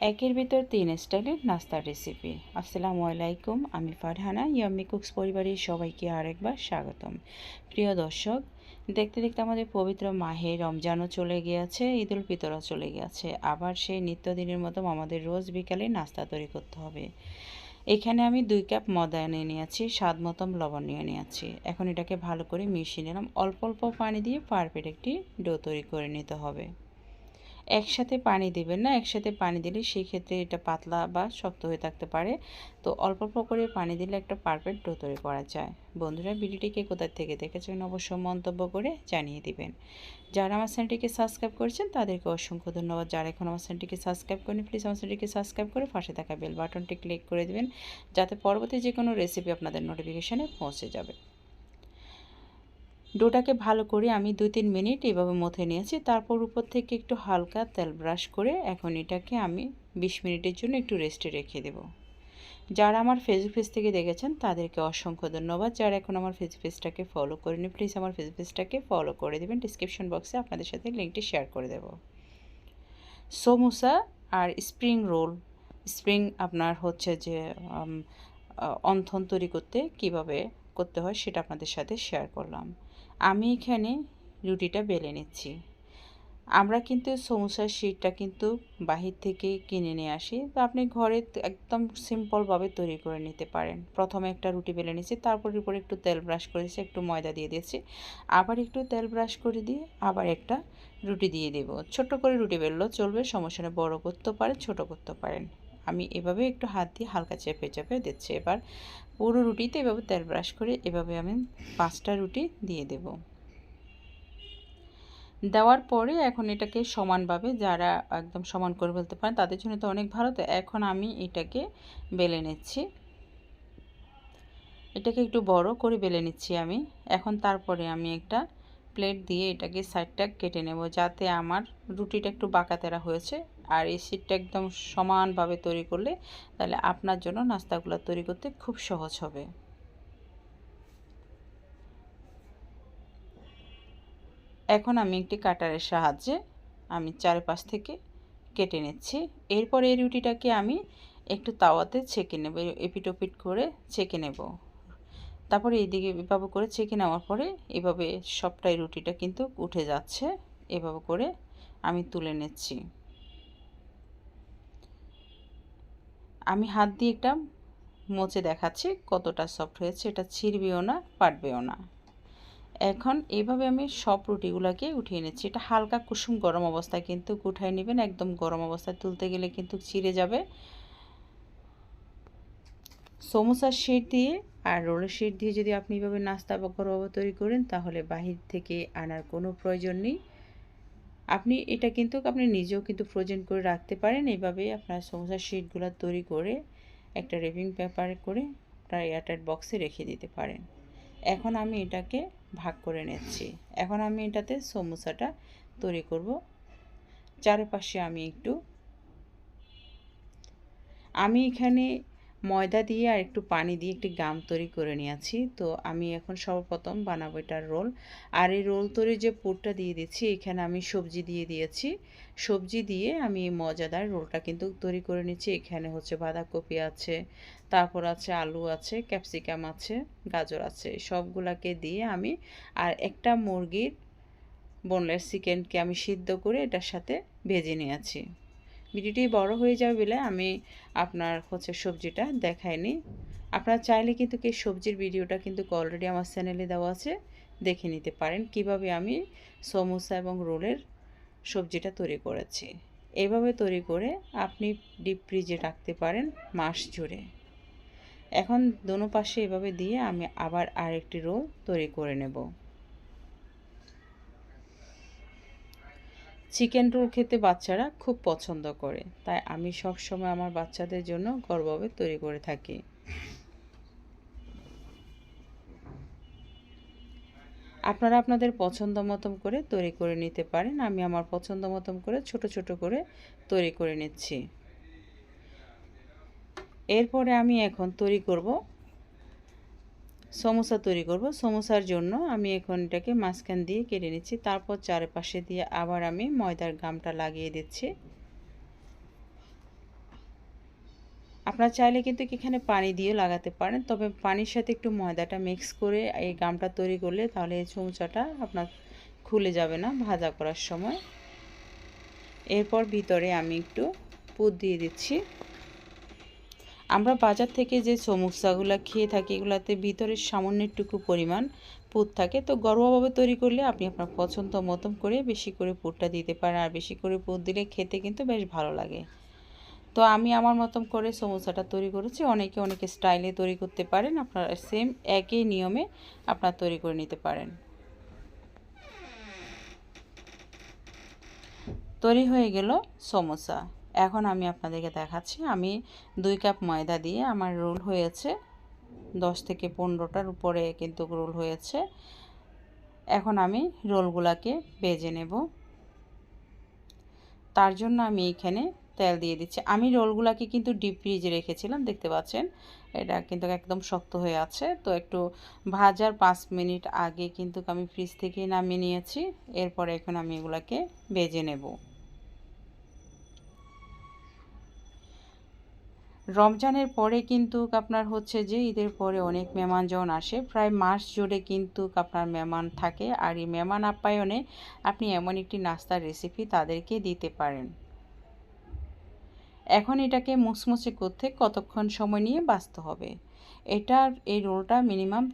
একের ভিতর তিন স্টাইলের নাস্তার রেসিপি আসসালামু আলাইকুম, আমি ফারহানা ইয়াম্মি কুকস পরিবারের সবাইকে আরেকবার স্বাগতম। প্রিয় দর্শক, দেখতে দেখতে আমাদের পবিত্র মাহে রমজানও চলে গিয়েছে ঈদ উল ফিতরও চলে গিয়েছে। আবার সেই নিত্যদিনের মতো আমাদের রোজ বিকালে নাস্তা তৈরি করতে হবে। এখানে আমি দুই কাপ ময়দা নিয়ে নিয়েছি, স্বাদ মতন লবণ নিয়ে নিয়েছি। এখন এটাকে ভালো করে মিশিয়ে নিলাম। অল্প অল্প পানি দিয়ে পারফেক্ট একটি ডো তৈরি করে নিতে হবে। একসাথে পানি দেবেন না, একসাথে পানি দিলে সেই ক্ষেত্রে এটা পাতলা বা শক্ত হয়ে থাকতে পারে। তো অল্প অল্প করে পানি দিলে একটা পারফেক্ট ডো তৈরি করা যায়। বন্ধুরা ভিডিওটিকে কোথায় থেকে দেখেছেন অবশ্য মন্তব্য করে জানিয়ে দিবেন। যারা আমার চ্যানেলটিকে সাবস্ক্রাইব করেছেন, তাদেরকে অসংখ্য ধন্যবাদ। যারা এখন আমার চ্যানেলটিকে সাবস্ক্রাইব করেন প্লিজ আমার চ্যানেলটিকে সাবস্ক্রাইব করে পাশে থাকা বেল বাটনটি ক্লিক করে দেবেন, যাতে পরবর্তী যে কোনো রেসিপি আপনাদের নোটিফিকেশানে পৌঁছে যাবে। ডোটাকে ভালো করে আমি দুই তিন মিনিট এভাবে মথে নিয়েছি। তারপর উপর থেকে একটু হালকা তেল ব্রাশ করে এখন এটাকে আমি বিশ মিনিটের জন্য একটু রেস্টে রেখে দেব। যারা আমার ফেসবুক পেজ থেকে দেখেছেন, তাদেরকে অসংখ্য ধন্যবাদ। যারা এখন আমার ফেসবুক পেজটাকে ফলো করেনি প্লিজ আমার ফেসবুক পেজটাকে ফলো করে দেবেন। ডিসক্রিপশন বক্সে আপনাদের সাথে লিঙ্কটি শেয়ার করে দেব। সমোসা আর স্প্রিং রোল স্প্রিং আপনার হচ্ছে যে অন্থন তৈরি করতে কীভাবে করতে হয় সেটা আপনাদের সাথে শেয়ার করলাম। আমি এখানে রুটিটা বেলে নিচ্ছি। আমরা কিন্তু সমোসার শিটটা কিন্তু বাহির থেকে কিনে নিয়ে আসি। তো আপনি ঘরে একদম সিম্পলভাবে তৈরি করে নিতে পারেন। প্রথমে একটা রুটি বেলে নিয়েছি, তারপর উপরে একটু তেল ব্রাশ করে দিয়েছি, একটু ময়দা দিয়ে দিয়েছি। আবার একটু তেল ব্রাশ করে দিয়ে আবার একটা রুটি দিয়ে দেব। ছোট করে রুটি বেললেও চলবে, সমস্যা নেই, বড়ো করতেও পারেন, ছোট করতে পারেন। আমি এভাবে একটু হাত দিয়ে হালকা চেপে চেপে দিচ্ছি। এবার পুরো রুটিতে এভাবে তেল ব্রাশ করে এভাবে আমি পাঁচটা রুটি দিয়ে দেব। দেওয়ার পরে এখন এটাকে সমানভাবে যারা একদম সমান করে ফেলতে পারেন তাদের জন্য তো অনেক ভালো। তো এখন আমি এটাকে বেলে নিচ্ছি। এটাকে একটু বড় করে বেলে নিচ্ছি আমি। এখন তারপরে আমি একটা প্লেট দিয়ে এটাকে সাইডটা কেটে নেব যাতে আমার রুটিটা একটু বাঁকাতেরা হয়েছে। আর এই সিটটা একদম সমানভাবে তৈরি করলে তাহলে আপনার জন্য নাস্তাগুলো তৈরি করতে খুব সহজ হবে। এখন আমি একটি কাটারের সাহায্যে আমি চারপাশ থেকে কেটে নিচ্ছি। এরপর এই রুটিটাকে আমি একটু তাওয়াতে ছেঁকে নেব, এপিটোপিট করে ছেঁকে নেব। তারপরে এইদিকে এভাবে করে ছেঁকে নেওয়ার পরে এভাবে সবটাই রুটিটা কিন্তু উঠে যাচ্ছে। এভাবে করে আমি তুলে নিচ্ছি। আমি হাত দিয়ে একটা মোচে দেখাচ্ছি কতটা সফট হয়েছে, এটা ছিঁড়বেও না পাটবেও না। এখন এইভাবে আমি সব রুটিগুলোকে উঠিয়ে নিচ্ছি। এটা হালকা কুসুম গরম অবস্থায় কিন্তু উঠাই নেবেন, একদম গরম অবস্থায় তুলতে গেলে কিন্তু ছিঁড়ে যাবে। সমোসার শিট দিয়ে আর রোলের শিট দিয়ে যদি আপনি এভাবে নাস্তা বা ঘরোয়া তৈরি করেন, তাহলে বাহির থেকে আনার কোনো প্রয়োজন নেই। আপনি এটা কিন্তু আপনি নিজেও কিন্তু ফ্রোজেন করে রাখতে পারেন। এইভাবে আপনার সমোসার শিটগুলো তৈরি করে একটা রেপিং পেপারে করে আপনার এয়ারটাইট বক্সে রেখে দিতে পারেন। এখন আমি এটাকে ভাগ করে নিচ্ছি। এখন আমি এটাতে সমোসাটা তৈরি করব। চারপাশে আমি একটু, আমি এখানে ময়দা দিয়ে আর একটু পানি দিয়ে একটি গাম তৈরি করে নিয়েছি। তো আমি এখন সর্বপ্রথম বানাবো এটার রোল। আর এই রোল তৈরি যে পুরটা দিয়ে দিচ্ছি, এখানে আমি সবজি দিয়ে দিয়েছি। সবজি দিয়ে আমি মজাদার রোলটা কিন্তু তৈরি করে নিচ্ছি। এখানে হচ্ছে বাঁধাকপি আছে, তারপর আছে আলু আছে, ক্যাপসিকাম আছে, গাজর আছে। সবগুলাকে দিয়ে আমি আর একটা মুরগির বোনলেস চিকেনকে আমি সিদ্ধ করে এটার সাথে ভেজে নিয়েছি। ভিডিওটি বড় হয়ে যাবে বলে আমি আপনার হচ্ছে সবজিটা দেখাইনি। আপনারা চাইলে কিন্তু এই সবজির ভিডিওটা কিন্তু অলরেডি আমার চ্যানেলে দেওয়া আছে, দেখে নিতে পারেন কীভাবে আমি সমোসা এবং রোলের সবজিটা তৈরি করেছি। এইভাবে তৈরি করে আপনি ডিপ ফ্রিজে রাখতে পারেন মাস জুড়ে। এখন দোনো পাশে এভাবে দিয়ে আমি আবার আরেকটি রোল তৈরি করে নেব। চিকেন রোল খেতে বাচ্চারা খুব পছন্দ করে। তাই আমি সব সময় আমার বাচ্চাদের জন্য গর্বভাবে তৈরি করে থাকি। আপনারা আপনাদের পছন্দ মতন করে তৈরি করে নিতে পারেন। আমি আমার পছন্দ মতন করে ছোট ছোট করে তৈরি করে নিচ্ছি। এরপরে আমি এখন তৈরি করব সমোসা তৈরি করব। সমোসার জন্য আমি এখন এটাকে মাঝখান দিয়ে কেটে নিচ্ছি। তারপর চারপাশে দিয়ে আবার আমি ময়দার গামটা লাগিয়ে দিচ্ছি। আপনারা চাইলে কিন্তু এখানে পানি দিয়ে লাগাতে পারেন, তবে পানির সাথে একটু ময়দাটা মিক্স করে এই গামটা তৈরি করলে তাহলে এই চুমচাটা আপনার খুলে যাবে না ভাজা করার সময়। এরপর ভিতরে আমি একটু পুর দিয়ে দিচ্ছি। আমরা বাজার থেকে যে সমুসাগুলো খেয়ে থাকি, এগুলাতে ভিতরে সামান্য একটুকু পরিমাণ পুর থাকে। তো ঘরোয়াভাবে তৈরি করলে আপনি আপনার পছন্দ মতন করে বেশি করে পুরটা দিতে পারেন আর বেশি করে পুর দিলে খেতে কিন্তু বেশ ভালো লাগে। তো আমি আমার মতন করে সমোসাটা তৈরি করেছি। অনেকে অনেকে স্টাইলে তৈরি করতে পারেন, আপনারা সেম একই নিয়মে আপনার তৈরি করে নিতে পারেন। তৈরি হয়ে গেল সমোসা। এখন আমি আপনাদেরকে দেখাচ্ছি। আমি দুই কাপ ময়দা দিয়ে আমার রোল হয়েছে। দশ থেকে পনেরোটার উপরে কিন্তু রোল হয়েছে। এখন আমি রোলগুলাকে বেজে নেব। তার জন্য আমি এখানে তেল দিয়ে দিচ্ছি। আমি রোলগুলাকে কিন্তু ডিপ ফ্রিজে রেখেছিলাম, দেখতে পাচ্ছেন? এটা কিন্তু একদম শক্ত হয়ে আছে। তো একটু ভাজার পাঁচ মিনিট আগে কিন্তু আমি ফ্রিজ থেকে নামিয়ে নিয়েছি। এরপরে এখন আমি এগুলাকে বেজে নেব। রমজানের পরে কিন্তু আপনার হচ্ছে যে ঈদের পরে অনেক মেহমানজন আসে। প্রায় মাস জুড়ে কিন্তু আপনার মেহমান থাকে আর এই মেহমান আপ্যায়নে আপনি এমন একটি নাস্তার রেসিপি তাদেরকে দিতে পারেন। এখন এটাকে মুসমুসে করতে কতক্ষণ সময় নিয়ে বাঁচতে হবে? এটার, এই রোলটা মিনিমাম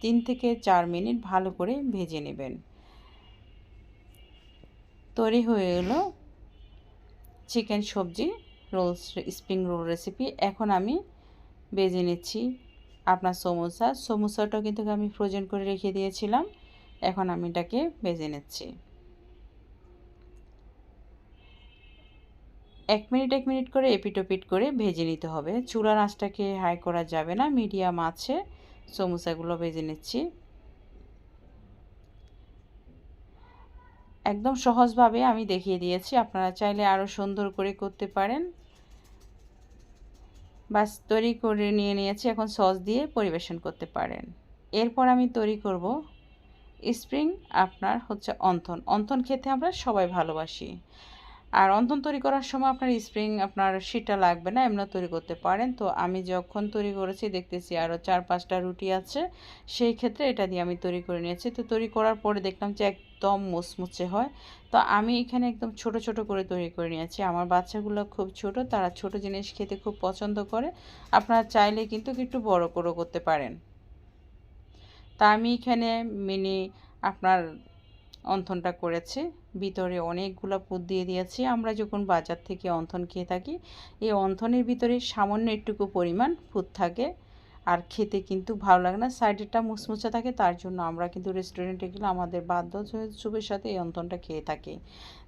তিন থেকে চার মিনিট ভালো করে ভেজে নেবেন। তৈরি হয়ে এলো চিকেন সবজি। রোল স্প্রিং রোল রেসিপি এখন আমি বেজে নিচ্ছি আপনার সমোসা। সমোসাটাও কিন্তু আমি ফ্রোজেন করে রেখে দিয়েছিলাম। এখন আমি এটাকে বেজে নিচ্ছি। এক মিনিট এক মিনিট করে এপিটোপিট করে ভেজে নিতে হবে। চুলার আঁচটাকে হাই করা যাবে না মিডিয়াম আছে। সমোসাগুলো ভেজে নিচ্ছি। একদম সহজভাবে আমি দেখিয়ে দিয়েছি। আপনারা চাইলে আরও সুন্দর করে করতে পারেন। বাস তৈরি করে নিয়ে নিয়েছি, এখন সস দিয়ে পরিবেশন করতে পারেন। এরপর আমি তৈরি করব স্প্রিং, আপনার হচ্ছে অন্থন। অন্থন খেতে আমরা সবাই ভালোবাসি। আর অন্তন তৈরি করার সময় আপনার স্প্রিং, আপনার শিটা লাগবে না এমনি তৈরি করতে পারেন। তো আমি যখন তৈরি করেছি, দেখতেছি আরও চার পাঁচটা রুটি আছে। সেই ক্ষেত্রে এটা দিয়ে আমি তৈরি করে নিয়েছি। তো তৈরি করার পরে দেখলাম যে একদম মুচমুচে হয়। তো আমি এখানে একদম ছোট ছোট করে তৈরি করে নিয়েছি। আমার বাচ্চাগুলো খুব ছোট, তারা ছোট জিনিস খেতে খুব পছন্দ করে। আপনারা চাইলে কিন্তু একটু বড় করে করতে পারেন। তা আমি এখানে মিনি আপনার অন্থনটা করেছে। ভিতরে অনেকগুলো পুত দিয়ে দিয়েছি। আমরা যখন বাজার থেকে অন্থন খেয়ে থাকি, এই অন্থনের ভিতরে সামান্য একটুকু পরিমাণ ফুদ থাকে। আর খেতে কিন্তু ভালো লাগে না, সাইডেরটা মুচমুচা থাকে, তার জন্য আমরা কিন্তু রেস্টুরেন্টে গেলে আমাদের বাধ্য চুপের সাথে এই অন্থনটা খেয়ে থাকি।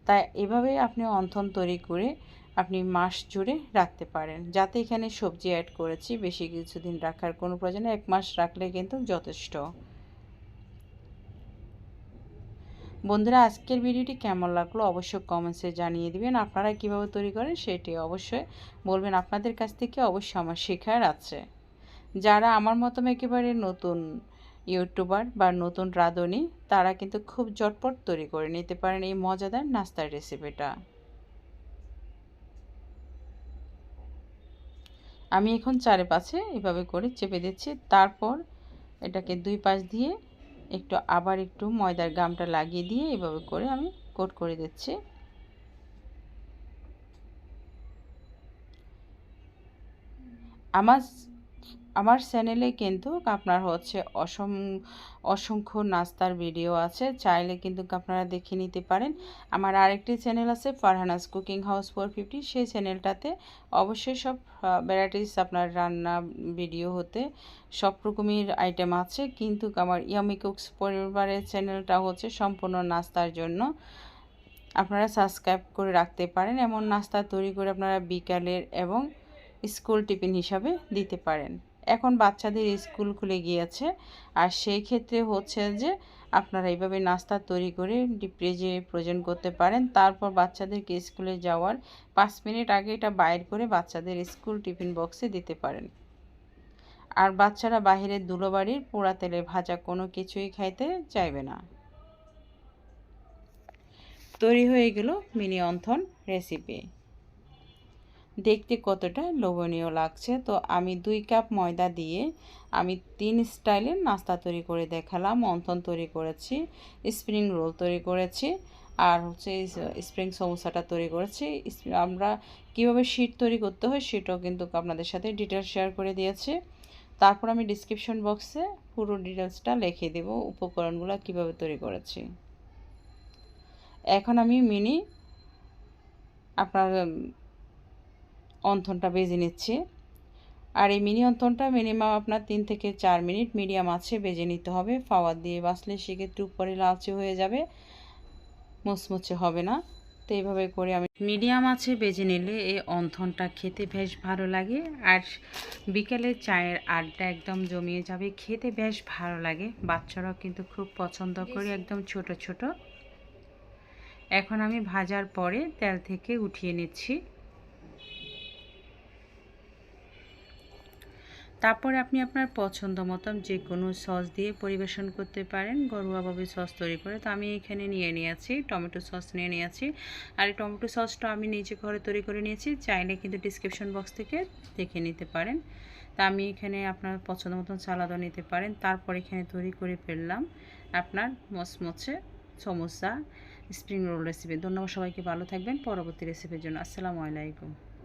তাই এভাবে আপনি অন্থন তৈরি করে আপনি মাস জুড়ে রাখতে পারেন। যাতে এখানে সবজি অ্যাড করেছি, বেশি কিছুদিন রাখার কোনো প্রয়োজন এক মাস রাখলে কিন্তু যথেষ্ট। বন্ধুরা, আজকের ভিডিওটি কেমন লাগল অবশ্যই কমেন্টসে জানিয়ে দিবেন। আপনারা কীভাবে তৈরি করেন সেটি অবশ্যই বলবেন আপনাদের কাছ থেকে, অবশ্যই আমার শেখার আছে। যারা আমার মতন একেবারে নতুন ইউটিউবার বা নতুন রাঁধুনি, তারা কিন্তু খুব জটপট তৈরি করে নিতে পারেন এই মজাদার নাস্তার রেসিপিটা আমি এখন চারিপাশে এভাবে করে চেপে দিচ্ছি। তারপর এটাকে দুই পাশ দিয়ে একটু আবার একটু ময়দার গামটা লাগিয়ে দিয়ে এভাবে করে আমি কোট করে দিচ্ছি। আমার আমার চ্যানেলে কিন্তু আপনার হচ্ছে অসম, অসংখ্য নাস্তার ভিডিও আছে। চাইলে কিন্তু আপনারা দেখে নিতে পারেন। আমার আরেকটি চ্যানেল আছে Farhana's cooking house four fifty. সেই চ্যানেলটাতে অবশ্যই সব ভ্যারাইটিস আপনার রান্না ভিডিও হতে সব রকমের আইটেম আছে। কিন্তু আমার ইয়ামি কুকস পরিবারের চ্যানেলটা হচ্ছে সম্পূর্ণ নাস্তার জন্য। আপনারা সাবস্ক্রাইব করে রাখতে পারেন। এমন নাস্তা তৈরি করে আপনারা বিকালের এবং স্কুল টিফিন হিসাবে দিতে পারেন। এখন বাচ্চাদের স্কুল খুলে গিয়েছে। আর সেই ক্ষেত্রে হচ্ছে যে আপনারা এইভাবে নাস্তা তৈরি করে ডিপ ফ্রিজে প্রয়োজন করতে পারেন। তারপর বাচ্চাদেরকে স্কুলে যাওয়ার পাঁচ মিনিট আগে এটা বাইর করে বাচ্চাদের স্কুল টিফিন বক্সে দিতে পারেন। আর বাচ্চারা বাহিরের দুলোবাড়ির পোড়া তেলে ভাজা কোনো কিছুই খাইতে চাইবে না। তৈরি হয়ে গেল মিনি অন্থন রেসিপি। দেখতে কতটা লোভনীয় লাগছে। তো আমি দুই কাপ ময়দা দিয়ে আমি তিন স্টাইলের নাস্তা তৈরি করে দেখালাম। অন্থন তৈরি করেছি, স্প্রিং রোল তৈরি করেছি, আর হচ্ছে স্প্রিং সমোসাটা তৈরি করেছি। আমরা কীভাবে শীট তৈরি করতে হয় সেটাও কিন্তু আপনাদের সাথে ডিটেলস শেয়ার করে দিয়েছি। তারপর আমি ডিসক্রিপশন বক্সে পুরো ডিটেলসটা লিখে দেব, উপকরণগুলো কীভাবে তৈরি করেছি। এখন আমি মিনি আপনার অন্থনটা বেজে নিচ্ছি। আর এই মিনি অন্থনটা মিনিমাম আপনার তিন থেকে চার মিনিট মিডিয়াম আছে, বেজে নিতে হবে। ফাওয়ার দিয়ে বাসলে সেক্ষেত্রে উপরে লালচে হয়ে যাবে মুচমুচে হবে না। তো এইভাবে করে আমি মিডিয়াম আছে, বেজে নিলে এই অন্থনটা খেতে বেশ ভালো লাগে। আর বিকেলে চায়ের আড্ডা একদম জমিয়ে যাবে, খেতে বেশ ভালো লাগে। বাচ্চারাও কিন্তু খুব পছন্দ করে, একদম ছোট ছোট। এখন আমি ভাজার পরে তেল থেকে উঠিয়ে নিচ্ছি। তারপরে আপনি আপনার পছন্দ মতন যে কোনো সস দিয়ে পরিবেশন করতে পারেন। ঘরোয়াভাবে সস তৈরি করে। তো আমি এখানে নিয়ে নিয়েছি, টমেটো সস নিয়ে নিয়েছি। আর এই টমেটো সসটা আমি নিজে ঘরে তৈরি করে নিয়েছি। চাইলে কিন্তু ডিসক্রিপশন বক্স থেকে দেখে নিতে পারেন। তা আমি এখানে আপনার পছন্দ মতন সালাদও নিতে পারেন। তারপর এখানে তৈরি করে ফেললাম আপনার মচমচে সমোসা স্প্রিং রোল রেসিপি ধন্যবাদ সবাইকে। ভালো থাকবেন। পরবর্তী রেসিপির জন্য। আসসালামু আলাইকুম।